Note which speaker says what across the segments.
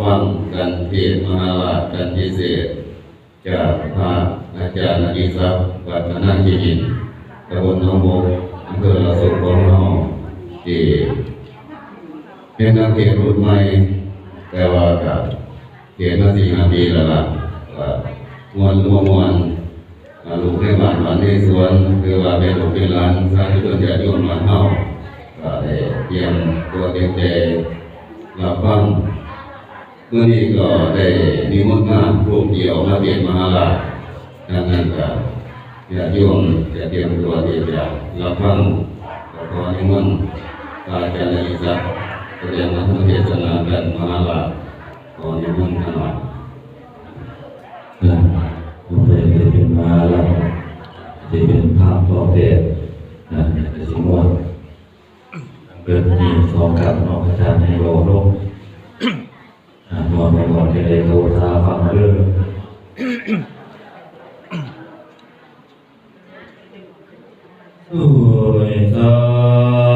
Speaker 1: ฟังกันเทศมหาลาชกันพิเศษ จากพระอาจารย์อดิศักดิ์วัฒนชีวินตำบลหนองบกอำเภอละสุขของเราที่เป็นนักเทศน์รุ่นใหม่แต่ว่ากับเทศน์มาสี่ห้าปีแล้วล่ะมวนรวมมวนลูกในบ้านบ้านในสวนคือว่าเป็นลูกเป็นหลานสร้าธุชนญาติโยมบ้านเฮาก็ได้เตรียมตัวเตรียมใจรับฟัง เมื่อนี้ก็ได้นิมนต์มารูปเดียวมาเรียนมหาลาชดังนั้นก็ญาติโยมจะเตรียมตัวที่จะรับฟังก็ขอนิมนต์อาจารย์อริศักดิ์แสดงธรรมเทศนากันมหาลาชขอนิมนต์ท่านหน่อย
Speaker 2: นะผมันจะเป็นมหาแล้วจะเป็นภาพต่อเตะนะจะสิมวดเกิดมีสองกับนอกอาจารย์ในโลก มอ่านอนไปก่อนจะได้โทรทาฟังเรื่องสวยสา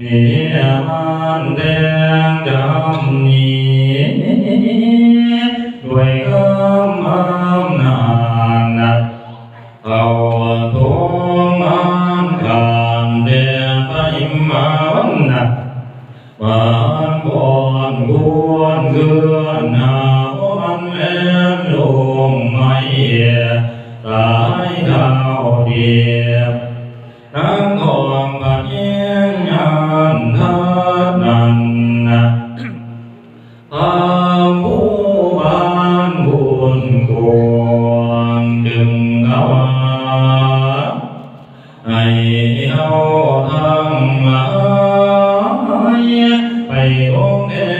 Speaker 2: มีมันแดงด ไป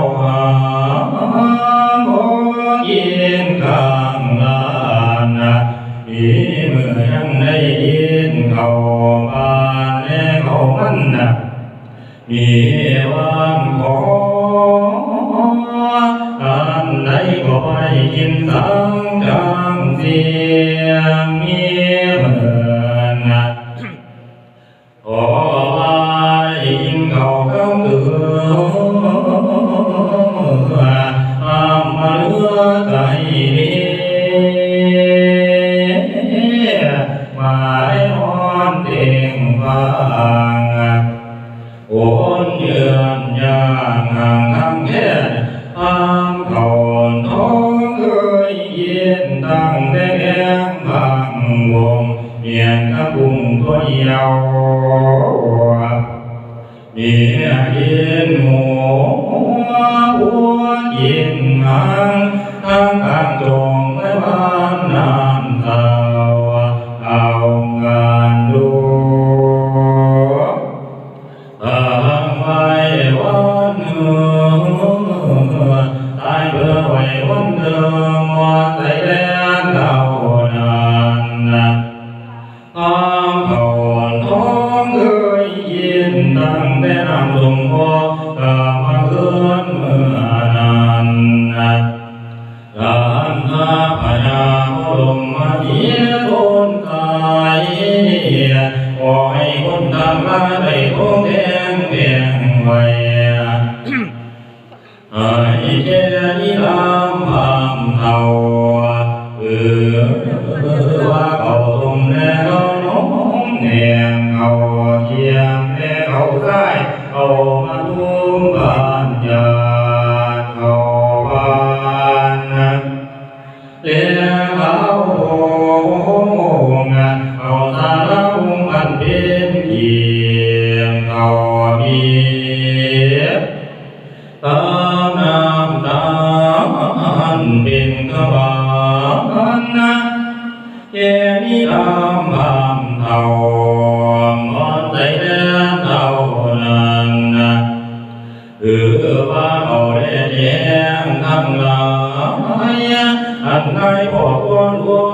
Speaker 2: วหาบุญยินทางานนะอีมือยังได้ยินเขาบานแเขามันนมี an hồn ôn ơi yên tăng đế em bằng vùng miền các vùng có nhiều miền yên mùa uốn yên hài านามตาอันเป็นกบาลนะเยนิรามพามเทาหมอนใจแดนเทานั้นนะหือว่าเอาได้แยงทั้งหลายอันใดบอกวนวน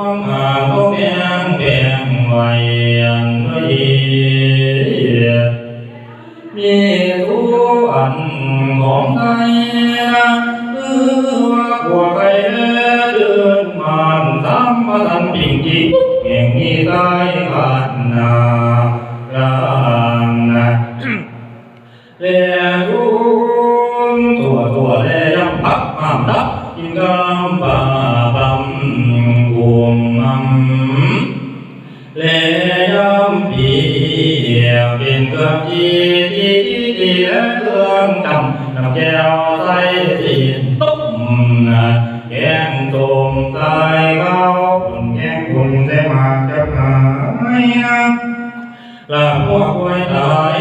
Speaker 2: ของไทยหรือว่าวกไทยเดินมานสามาทำปิงจีแห่งนี้ใต้ขันนาลานนะเรียรุนตัวตัวแลยงพักมาดับกินกำปาบัมกวมมัมแลยำปีเป็นกระจีที่ดีและเครื่อ treo tay tiền túc kẹn tuồng tay cao kẹn cùng thế mà chấp hại là mua quay lại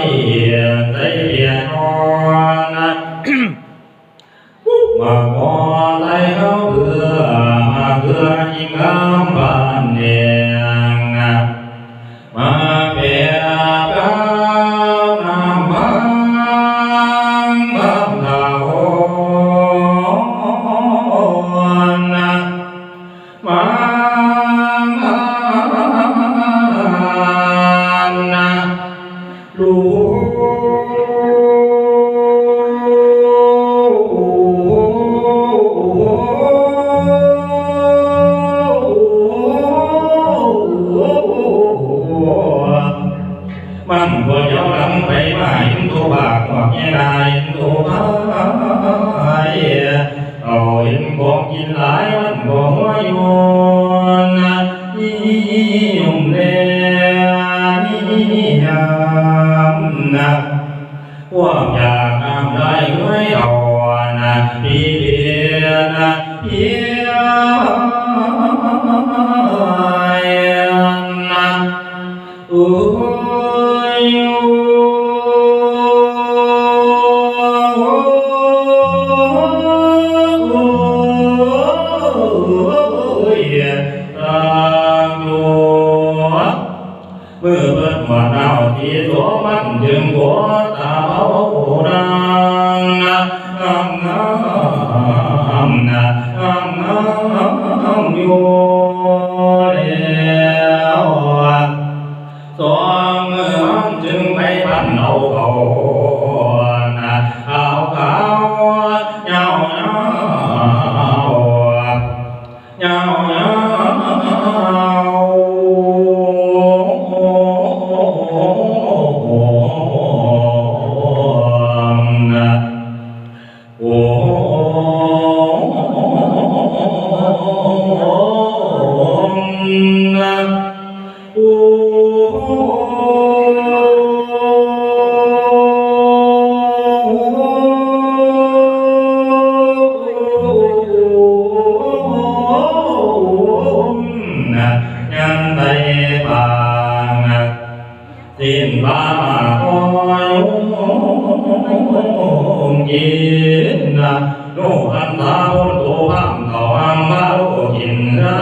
Speaker 2: นนะโนพันธาพุทโธพังเขาอังมาโลกินได้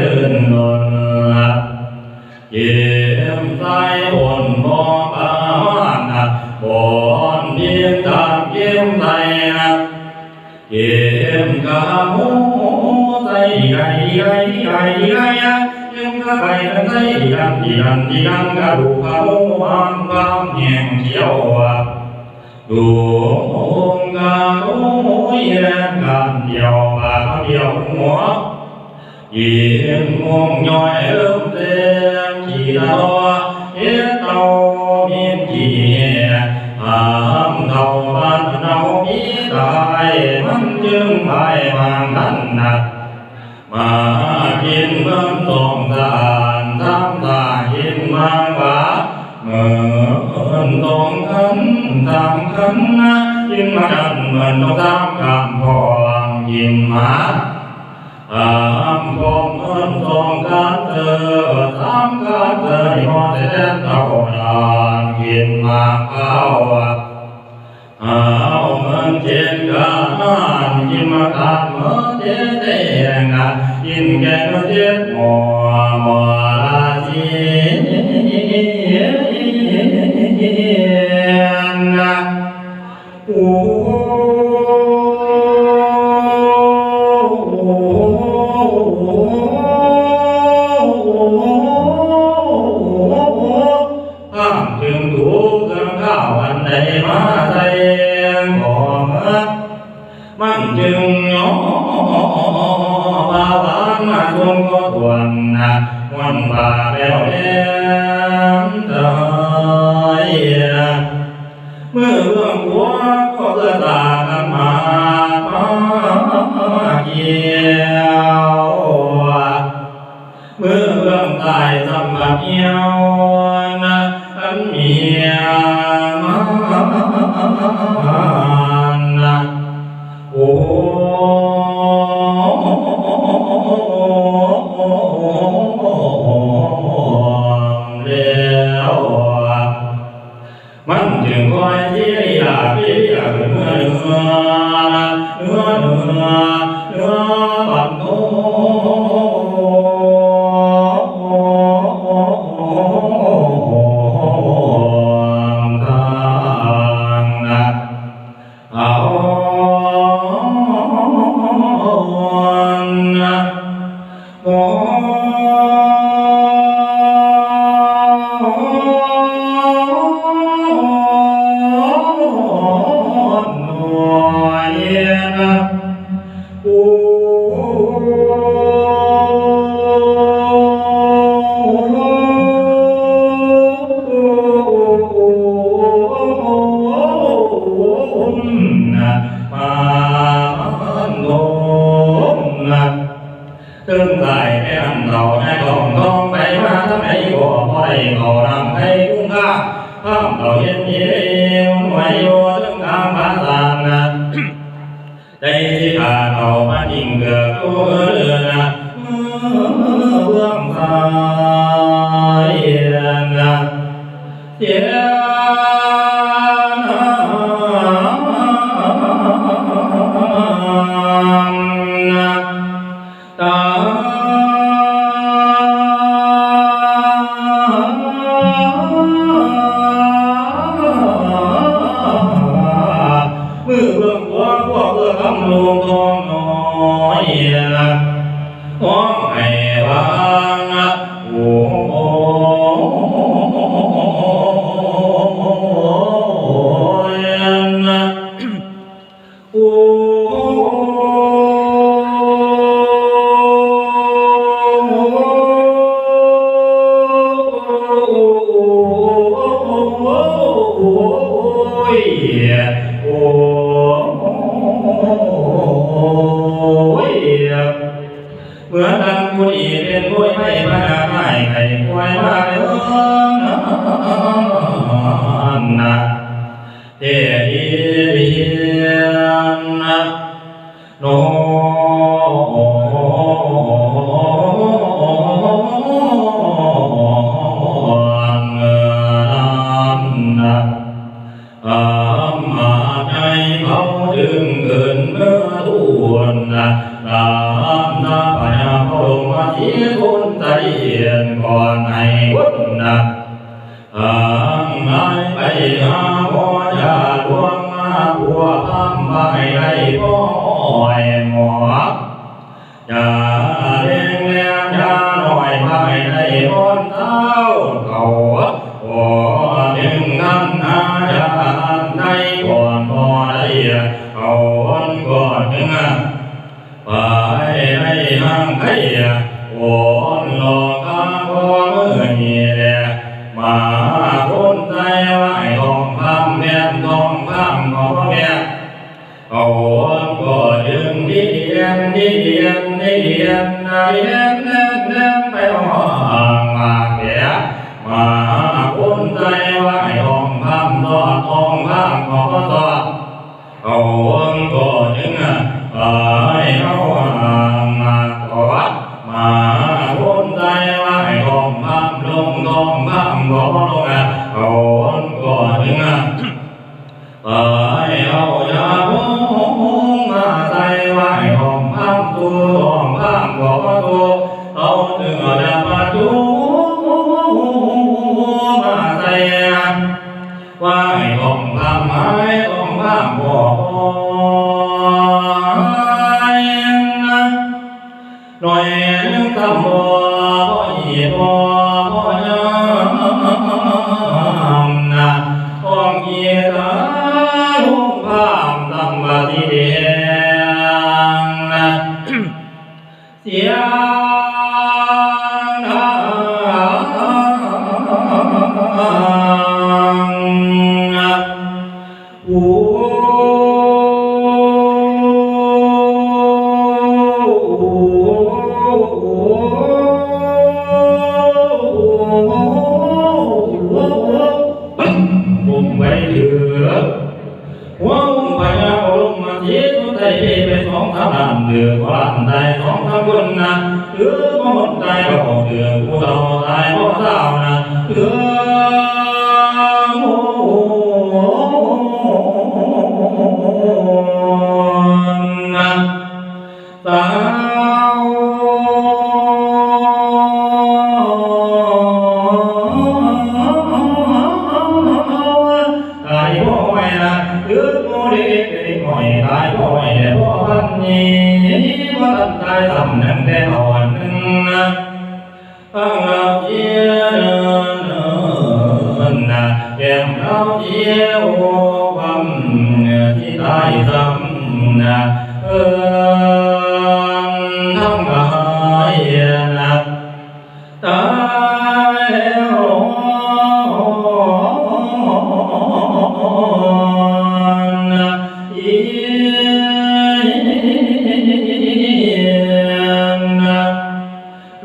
Speaker 2: เรื่นนนเยี่ยมใจอ่อนมองอามานะบ่อนเพียงจากเยี่ยมใจนะเยี่ยมกะโมใจไก่ไก่ไก่ไก่อะยังกะไปกันใจดันดีดันดีดันกะดูกะโมอังกามแยงเขียวอะ ดูงกะโมแยงกันเดียวปากเดียวหัวยิงงงย่อยเริ่มเต็มขี่ตาเฮ็ดเตามี นขี่หามเตาบ้านเนามีตายมันจึงไปบางนั้นนักมากินเบิ่งมากินมางหมือนนกินมาดันเหมือนต้องสามกำพองยินมาสามพองเอิ้นสองกันเจอสามกันเจอพอแต่แดนเต่าดานกินมาเข้าเอาเงินเจ็ดกานยิมมาขาดเมื่อเจ็ดเองอะยินแกงเจ็ดหมอหมอลาจีนะ โน บ่อยหมอกอย่าเลี้ยงเลี้ยงยาหน่อยไม่ได้บนเท้า yeah.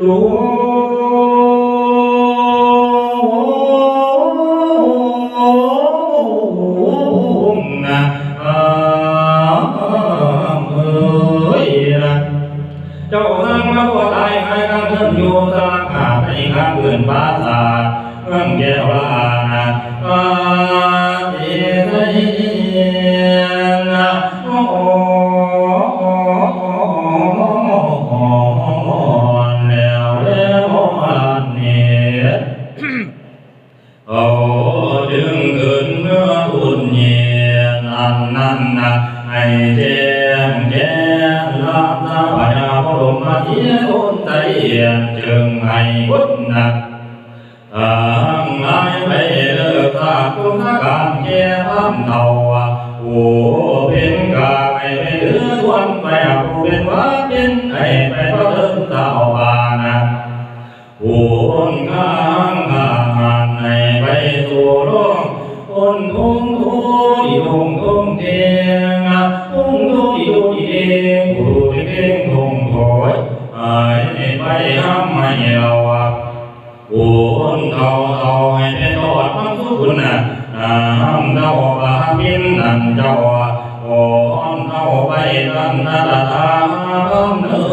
Speaker 2: รู้ งแก่ลาบสาพยาพรหมเทียคนใจจึงให้บุญนักทางไงไปเลิกขาดคุณการแก่ทำเท่าโอ้เป็นกาไปไปถือทวนไปผู้เป็นว่าเป็นไอ้ไปเพราะเดินเจ้าบานะโอ้นข้างงานให้ไปสู่โลกคนทุ่งทุ่งทุ่งทุ่งเที เท่าเท่าให้เป็นทอดความสุขุนน่ะน้ำเท่าบาปินนั่นเจ้าโอ้อนเท่าไปตันนาตาทาพร้อมเนิ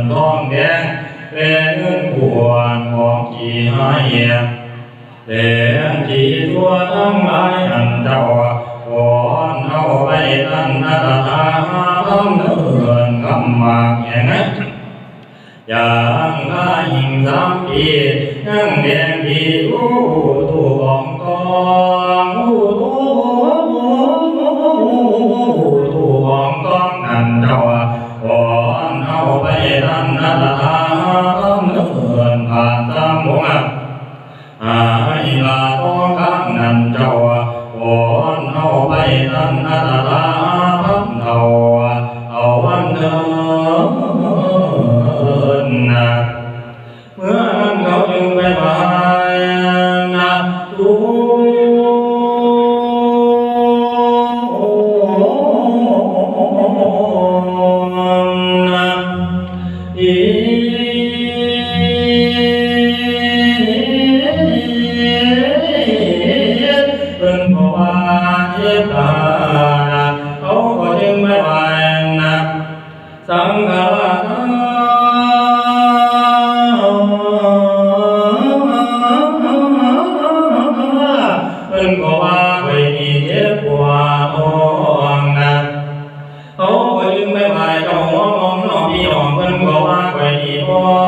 Speaker 2: นทองแดงเป็นเงินกวนของกี่หายแดงกี่ตัวทั้งหลายอันเจ้าโอ้อนเท่าไปตันนาตาทาพร้อมเนินคำมากแห่งนั้นอย่างข้าหิงสามปี ยังแดงที่รู้ตู้กองกอ ไ